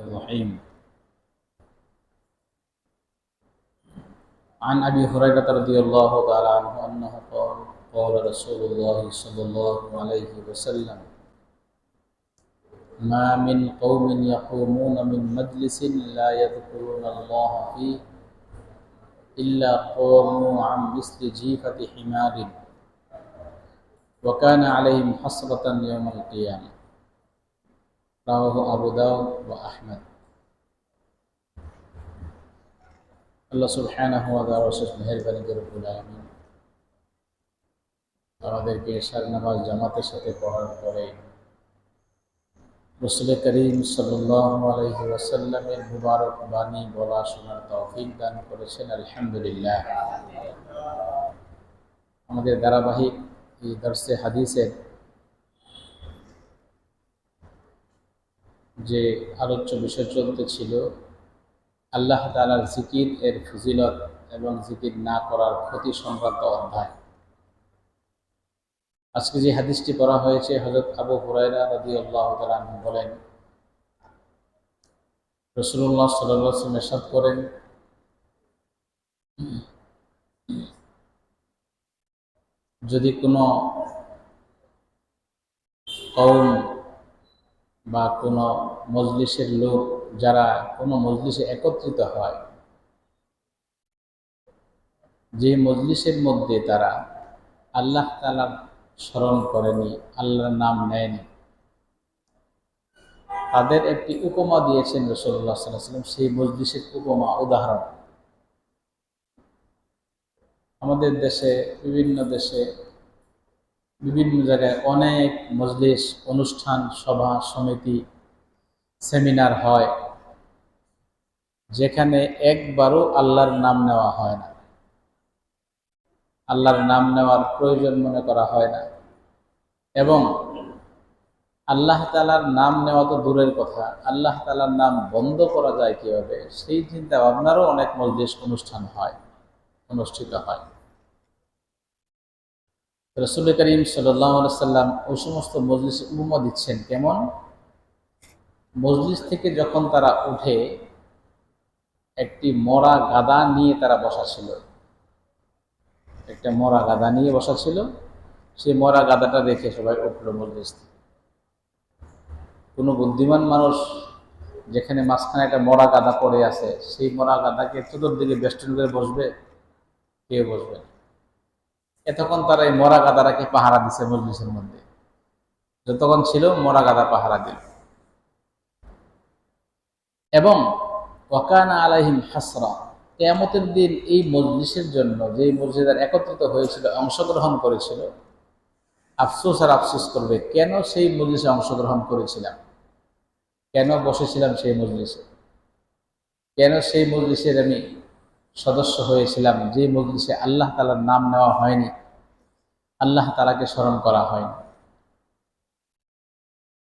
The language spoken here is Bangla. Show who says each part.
Speaker 1: الرحيم. عن أبي هريرة رضي الله تعالى عنه أنه قال قال رسول الله صلى الله عليه وسلم ما من قوم يقومون من مجلس لا يذكرون الله فيه إلا قاموا عن مثل جيفة حمار وكان عليهم حسرة يوم القيامة. رواه أبو داود وأحمد আল্লাহ সুবহানাহু ওয়া তাআলা অশেষ মেহেরবানি করে রব্বুল আলামিন আমাদেরকে এশার নামাজ জামাতের সাথে পড়ার পরে রসুল করিম সাল্লাল্লাহু আলাইহি ওয়াসাল্লামের মুবারক বাণী বলা শোনার তৌফিক দান করেছেন আলহামদুলিল্লাহ আমাদের ধারাবাহিক এই দর্শে হাদিসের যে আলোচ্য বিষয় চলতে ছিল, আল্লাহ তালার জিকির এর ফজিলত এবং জিকির না করার ক্ষতি সংক্রান্ত অধ্যায়। আজকে যে হাদিসটি পড়া হয়েছে হজরত আবু হুরাইরা রদি আল্লাহ তালাহ বলেন রসুল্লাহ সাল্লাম এরশাদ করেন, যদি কোনো কৌম বা কোনো মজলিসের লোক যারা কোনো মজলিসে একত্রিত হয়, যে মজলিসের মধ্যে তারা আল্লাহ তালার স্মরণ করেনি, আল্লাহর নাম নেয়নি। তাদের একটি উপমা দিয়েছেন রসল্লাহ সাল্লাম সেই মজলিসের উপমা, উদাহরণ। আমাদের দেশে, বিভিন্ন দেশে বিভিন্ন জায়গায় অনেক মজলিস, অনুষ্ঠান, সভা, সমিতি, সেমিনার হয়, যেখানে একবারও আল্লাহর নাম নেওয়া হয় না। আল্লাহর নাম নেওয়ার প্রয়োজন মনে করা হয় না। এবং আল্লাহ তালার নাম নেওয়া তো দূরের কথা। আল্লাহ তালার নাম বন্ধ করা যায় কীভাবে? সেই চিন্তা ভাবনারও অনেক মজলিস, অনুষ্ঠান হয়, অনুষ্ঠিত হয়। রসুল করিম সাল্লাম ওই সমস্ত মজলিস উপমা দিচ্ছেন কেমন? মজলিস থেকে যখন তারা উঠে, একটি মরা গাদা নিয়ে তারা বসা ছিল। একটা মরা গাদা নিয়ে বসা ছিল। সেই মরা গাদাটা রেখে সবাই উঠল মজলিস থেকে। কোনো বুদ্ধিমান মানুষ যেখানে মাঝখানে একটা মরা গাদা পড়ে আছে, সেই মরা গাদাকে চতুর্দিকে বেষ্টন করে বসবে কেউ বসবে? না এতক্ষণ তারা এই মরা গাদাটাকে পাহারা দিছে মজলিসের মধ্যে। যতক্ষণ ছিল মরা গাদা পাহারা দিল। এবং ওয়াকানা আলাহিম হাসরা, কেয়ামতের দিন এই মজলিসের জন্য যে মসজিদার একত্রিত হয়েছিল, অংশগ্রহণ করেছিল, আফসোস আর আফসোস করবে, কেন সেই মজলিসে অংশগ্রহণ করেছিলাম? কেন বসেছিলাম সেই মজলিসে? কেন সেই মজলিসের আমি সদস্য হয়েছিলাম যে মজলিসে আল্লাহ তালার নাম নেওয়া হয়নি আল্লাহ তালাকে স্মরণ করা হয়নি।